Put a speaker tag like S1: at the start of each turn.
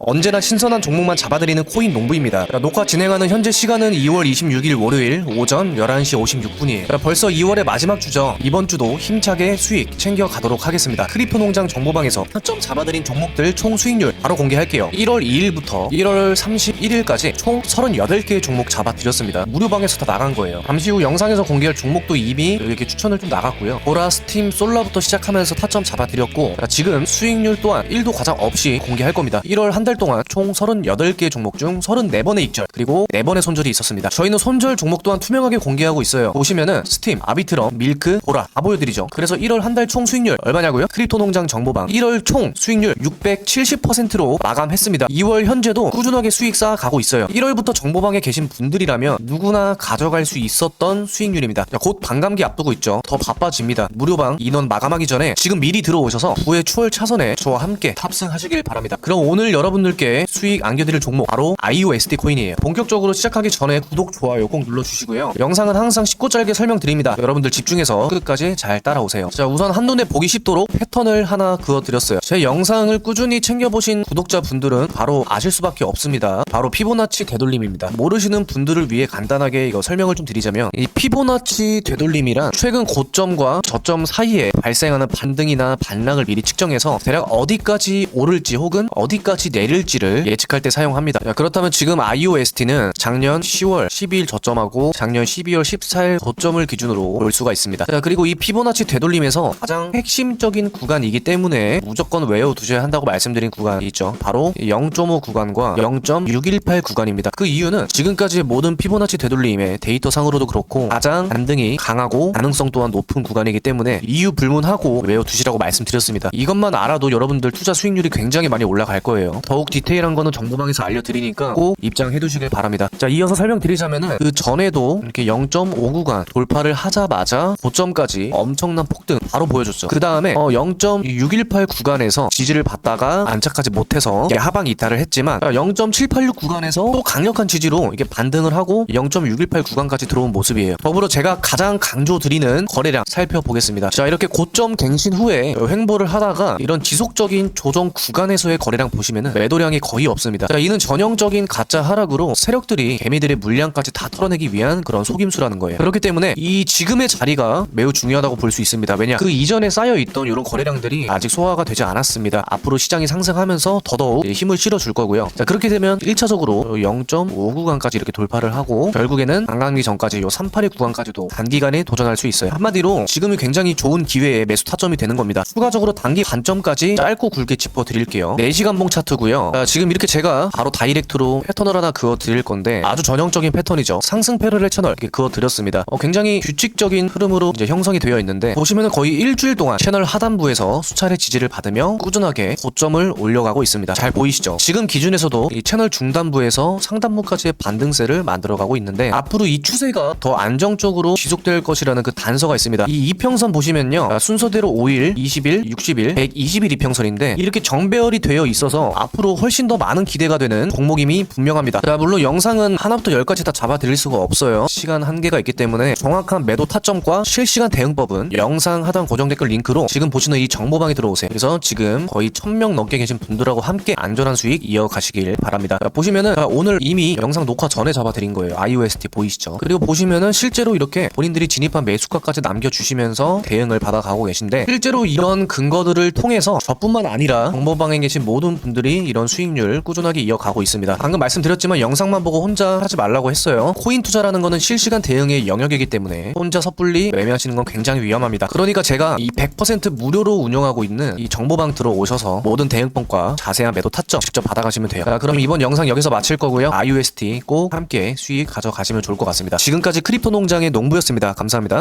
S1: 언제나 신선한 종목만 잡아드리는 코인 농부입니다. 자, 녹화 진행하는 현재 시간은 2월 26일 월요일 오전 11시 56분이에요. 벌써 2월의 마지막 주죠. 이번 주도 힘차게 수익 챙겨가도록 하겠습니다. 크리프 농장 정보방에서 타점 잡아드린 종목들 총 수익률 바로 공개할게요. 1월 2일부터 1월 31일까지 총 38개의 종목 잡아드렸습니다. 무료방에서 다 나간 거예요. 잠시 후 영상에서 공개할 종목도 이미 이렇게 추천을 좀 나갔고요. 보라, 스팀, 솔라부터 시작하면서 타점 잡아드렸고 자, 지금 수익률 또한 1도 과장 없이 공개할 겁니다. 1월 한달 동안 총 38개 종목 중 34번의 입절 그리고 4번의 손절이 있었습니다. 저희는 손절 종목 또한 투명하게 공개하고 있어요. 보시면은 스팀, 아비트럼, 밀크, 보라 다 보여드리죠. 그래서 1월 한 달 총 수익률 얼마냐고요? 크립토 농장 정보방 1월 총 수익률 670%로 마감했습니다. 2월 현재도 꾸준하게 수익 쌓아가고 있어요. 1월부터 정보방에 계신 분들이라면 누구나 가져갈 수 있었던 수익률입니다. 자, 곧 반감기 앞두고 있죠. 더 바빠집니다. 무료방 인원 마감하기 전에 지금 미리 들어오셔서 후에 추월 차선에 저와 함께 탑승하시길 바랍니다. 그럼 오늘 여러분 들께 수익 안겨드릴 종목 바로 IOST 코인이에요. 본격적으로 시작하기 전에 구독, 좋아요 꼭 눌러주시고요. 영상은 항상 쉽고 짧게 설명드립니다. 여러분들 집중해서 끝까지 잘 따라오세요. 자 우선 한눈에 보기 쉽도록 패턴을 하나 그어드렸어요. 제 영상을 꾸준히 챙겨보신 구독자분들은 바로 아실 수밖에 없습니다. 바로 피보나치 되돌림입니다. 모르시는 분들을 위해 간단하게 이거 설명을 좀 드리자면 이 피보나치 되돌림이란 최근 고점과 저점 사이에 발생하는 반등이나 반락을 미리 측정해서 대략 어디까지 오를지 혹은 어디까지 내릴지 를 예측할 때 사용합니다. 자, 그렇다면 지금 IOST는 작년 10월 12일 저점하고 작년 12월 14일 고점을 기준으로 볼 수가 있습니다. 자, 그리고 이 피보나치 되돌림에서 가장 핵심적인 구간이기 때문에 무조건 외워두셔야 한다고 말씀드린 구간이 있죠. 바로 0.5 구간과 0.618 구간입니다. 그 이유는 지금까지의 모든 피보나치 되돌림의 데이터상으로도 그렇고 가장 반등이 강하고 가능성 또한 높은 구간이기 때문에 이유 불문하고 외워두시라고 말씀드렸습니다. 이것만 알아도 여러분들 투자 수익률이 굉장히 많이 올라갈 거예요. 더욱 디테일한 거는 정보방에서 알려드리니까 꼭 입장해 두시길 바랍니다. 자, 이어서 설명드리자면은 그 전에도 이렇게 0.5 구간 돌파를 하자마자 고점까지 엄청난 폭등 바로 보여줬죠. 그 다음에 0.618 구간에서 지지를 받다가 안착하지 못해서 하방 이탈을 했지만 0.786 구간에서 또 강력한 지지로 이게 반등을 하고 0.618 구간까지 들어온 모습이에요. 더불어 제가 가장 강조드리는 거래량 살펴보겠습니다. 자, 이렇게 고점 갱신 후에 횡보를 하다가 이런 지속적인 조정 구간에서의 거래량 보시면은 매도량이 거의 없습니다. 자, 이는 전형적인 가짜 하락으로 세력들이 개미들의 물량까지 다 털어내기 위한 그런 속임수라는 거예요. 그렇기 때문에 이 지금의 자리가 매우 중요하다고 볼 수 있습니다. 왜냐 그 이전에 쌓여 있던 이런 거래량들이 아직 소화가 되지 않았습니다. 앞으로 시장이 상승하면서 더더욱 힘을 실어줄 거고요. 자, 그렇게 되면 1차적으로 0.5 구간까지 이렇게 돌파를 하고 결국에는 반감기 전까지 요 382 구간까지도 단기간에 도전할 수 있어요. 한마디로 지금이 굉장히 좋은 기회에 매수 타점이 되는 겁니다. 추가적으로 단기 관점까지 짧고 굵게 짚어 드릴게요. 4시간 봉 차트고요. 자, 지금 이렇게 제가 바로 다이렉트로 패턴을 하나 그어 드릴 건데 아주 전형적인 패턴이죠. 상승 패러렐 채널 이렇게 그어 드렸습니다. 어, 굉장히 규칙적인 흐름으로 이제 형성이 되어 있는데 보시면은 거의 일주일 동안 채널 하단부에서 수차례 지지를 받으며 꾸준하게 고점을 올려가고 있습니다. 잘 보이시죠? 지금 기준에서도 이 채널 중단부에서 상단부까지의 반등세를 만들어가고 있는데 앞으로 이 추세가 더 안정적으로 지속될 것이라는 그 단서가 있습니다. 이 이평선 보시면요. 아, 순서대로 5일, 20일, 60일, 120일 이평선인데 이렇게 정배열이 되어 있어서 앞으로 훨씬 더 많은 기대가 되는 종목임이 분명합니다. 자, 물론 영상은 하나부터 열까지 다 잡아드릴 수가 없어요. 시간 한계가 있기 때문에 정확한 매도 타점과 실시간 대응법은 영상 하단 고정 댓글 링크로 지금 보시는 이 정보방에 들어오세요. 그래서 지금 거의 1000명 넘게 계신 분들하고 함께 안전한 수익 이어가시길 바랍니다. 자, 보시면은 자, 오늘 이미 영상 녹화 전에 잡아드린 거예요. IOST 보이시죠? 그리고 보시면은 실제로 이렇게 본인들이 진입한 매수가까지 남겨주시면서 대응을 받아가고 계신데 실제로 이런 근거들을 통해서 저뿐만 아니라 정보방에 계신 모든 분들이 이런 수익률 꾸준하게 이어가고 있습니다. 방금 말씀드렸지만 영상만 보고 혼자 하지 말라고 했어요. 코인 투자라는 거는 실시간 대응의 영역이기 때문에 혼자 섣불리 매매하시는 건 굉장히 위험합니다. 그러니까 제가 이 100% 무료로 운영하고 있는 이 정보방 들어오셔서 모든 대응법과 자세한 매도 타점 직접 받아가시면 돼요. 자, 그럼 이번 영상 여기서 마칠 거고요. IUST 꼭 함께 수익 가져가시면 좋을 것 같습니다. 지금까지 크립토 농장의 농부였습니다. 감사합니다.